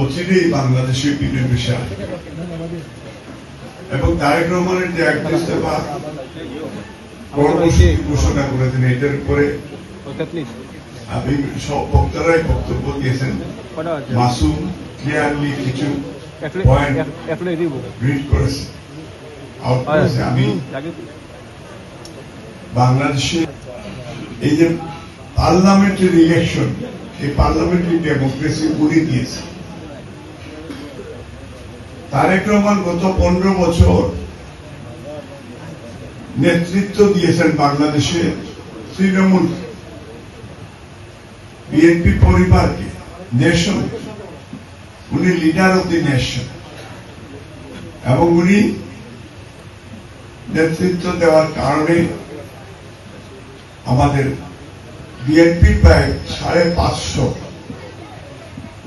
অচিরেই বাংলাদেশে বিএনপি আসবে এবং তারেক রহমানের যে এক ইস্তফা কর্মসূচি ঘোষণা করেছেন এটার উপরে আপনি সব বক্তারাই বক্তব্য দিয়েছেন। মাসুম ক্লিয়ারলি কিছু পয়েন্ট রিড করেছে। আমি বাংলাদেশে এই যে পার্লামেন্টারি ইলেকশন এই পার্লামেন্টারি ডেমোক্রেসি উড়ে দিয়েছে। তারেক রহমান গত পনেরো বছর নেতৃত্ব দিয়েছেন বাংলাদেশে তৃণমূল বিএনপি পরিবারকে নেশন উনি লিডার অব দি নেশন এবং উনি নেতৃত্ব দেওয়ার কারণে আমাদের বিএনপি প্রায় সাড়ে পাঁচশো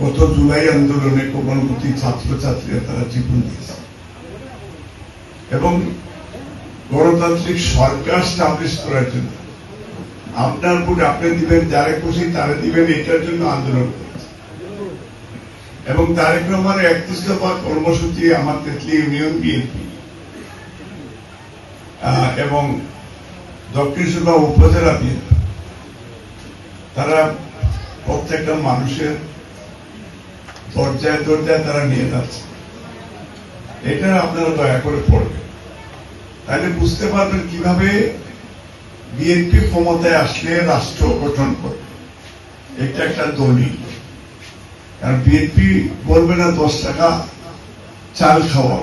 গত জুলাই আন্দোলনে কোমলমতি ছাত্রছাত্রীরা তারা জীবন দিয়েছে। এবং গণতান্ত্রিক সরকার স্টাবলিশ করার জন্য আপনার ভোট আপনি দিবেন, যারে খুশি তারে দিবেন, এটার জন্য আন্দোলন এবং তারেক রহমানের একত্রিশ দফা কর্মসূচি, আমার তেতলি ইউনিয়ন বিএনপি। এবং দক্ষিণ সুরমা উপজেলা বিএনপি। তারা প্রত্যেকটা মানুষের দরজায় দরজায় তারা নিয়ে যাচ্ছে। এটা আপনারা দয়া করে পড়বেন। তাহলে বুঝতে পারবেন কীভাবে বিএনপি ক্ষমতায় আসলে রাষ্ট্র গঠন করবে এটা একটা দলিল। কারণ বিএনপি বলবে না দশ টাকা চাল খাওয়া।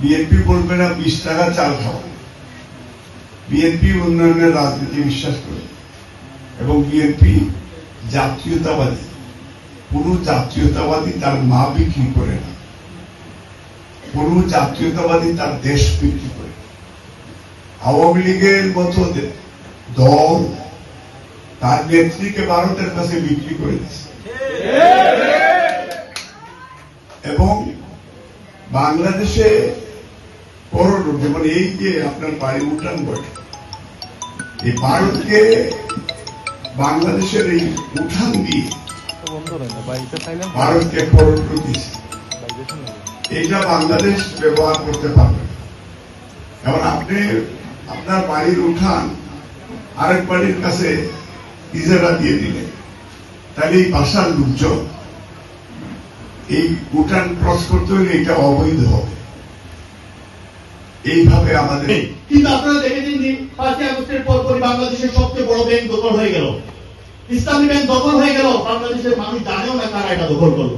বিএনপি বলবে না বিশ টাকা চাল খাওয়া। বিএনপি উন্নয়নের রাজনীতি বিশ্বাস করে। এবং বিএনপি জাতীয়তাবাদী। পুরো জাতীয়তাবাদী তার মা বিক্রি করে না। পুরো জাতীয়তাবাদী তার দেশ বিক্রি করে আওয়ামী লীগের মতো দল তার নেত্রীকে ভারতের কাছে বিক্রি করে দিচ্ছে এবং বাংলাদেশে করোনা, যেমন এই যে আপনার বাড়ি উঠান বটে এই ভারতকে বাংলাদেশের এই উঠান দিয়ে ভারতকে করোনা দিচ্ছে এইটা বাংলাদেশ ব্যবহার করতে পারবে। এখন আপনি আপনার বাড়ির উঠান আরেক বাড়ির কাছে ইজারা দিয়ে দিলেন। তাহলে এই ভাষার লোকজন এই উঠান ক্রস করতে হলে এটা অবৈধ হবে। এইভাবে আমাদের কিন্তু আপনারা দেখেছেন যে পাঁচই আগস্টের পর পরই বাংলাদেশের সবচেয়ে বড় ব্যাংক দখল হয়ে গেল। ইসলামী ব্যাংক দখল হয়ে গেল, বাংলাদেশের মানুষ জানেও না কারা এটা দখল করল।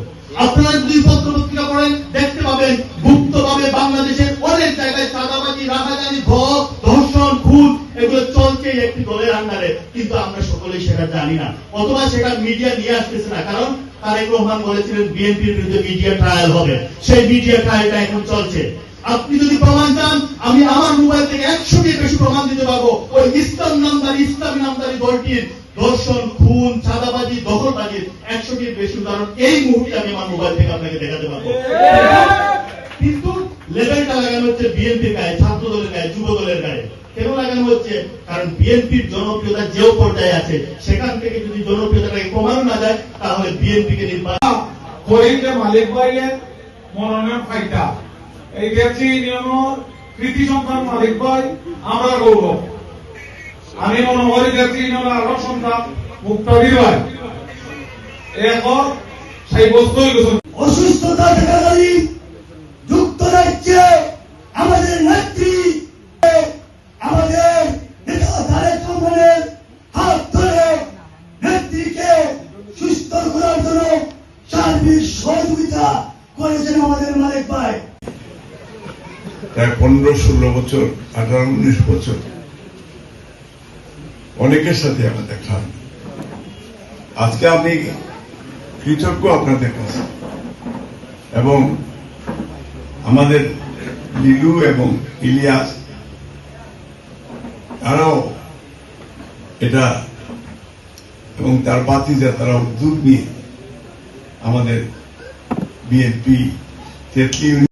আপনারা যদি পত্র পত্রিকা পড়েন, দেখতে পাবেন, গুপ্ত ভাবে বাংলাদেশের অনেক জায়গায় চাঁদাবাজি, রাহাজানি ধস ধর্ষণ, খুন, এগুলো চলছে একটি দলের আন্ডারে। কিন্তু আমরা সকলেই সেটা জানি না। অথবা সেটা মিডিয়া নিয়ে আসতেছে না। কারণ তারেক রহমান বলেছিলেন, বিএনপির বিরুদ্ধে মিডিয়া ট্রায়াল হবে। সেই মিডিয়া ট্রায়ালটা এখন চলছে। আপনি যদি প্রমাণ চান, আমি আমার মোবাইল থেকে একশোটির বেশি প্রমাণ দিতে পারব। ওই ইসলাম নামদারি, ইসলামী নামদারি দলটির দর্শন, খুন, চাঁদাবাজি দখলবাজির একশোটির বেশি উদাহরণ। এই মুহূর্তে আমি আমার মোবাইল থেকে আপনাকে দেখাতে পারব। কিন্তু লেভেলটা লাগানো হচ্ছে বিএনপির গায়ে ছাত্র দলের গায়ে যুব দলের গায়ে। কেন লাগানো হচ্ছে? কারণ বিএনপির জনপ্রিয়তা যেও পর্যায়ে আছে, সেখান থেকে যদি জনপ্রিয়তাটাকে কমানো না যায়, তাহলে বিএনপি কে নির্বাচন হরিকে মালিক ভাইয়ে মনোনয়ন ফাইটা। এই ইউনিয়নের কৃতি সন্তান মালিক ভাই আমরা গৌরব। আমি মনে করি দেখছি ইউনিয়নের আরও সন্তান মুক্তাদির ভাই এখন সেই বস্তুই গেছে অসুস্থতা থাকাকালীন যুক্তরাজ্যে আমাদের নেত্রী আমাদের নেতা তারেক রহমানের হাত ধরে নেত্রীকে সুস্থ করার জন্য সার্বিক সহযোগিতা করেছেন আমাদের মালিক ভাই। প্রায় পনেরো ষোলো বছর আঠারো উনিশ বছর অনেকের সাথে আমার দেখা আজকে আমি কৃতজ্ঞ আপনাদের কাছে। এবং আমাদের লিলু এবং ইলিয়াস, তারাও এটা এবং তার বাতিজা তারা উদ্যোগ নিয়ে আমাদের বিএনপি তেতলি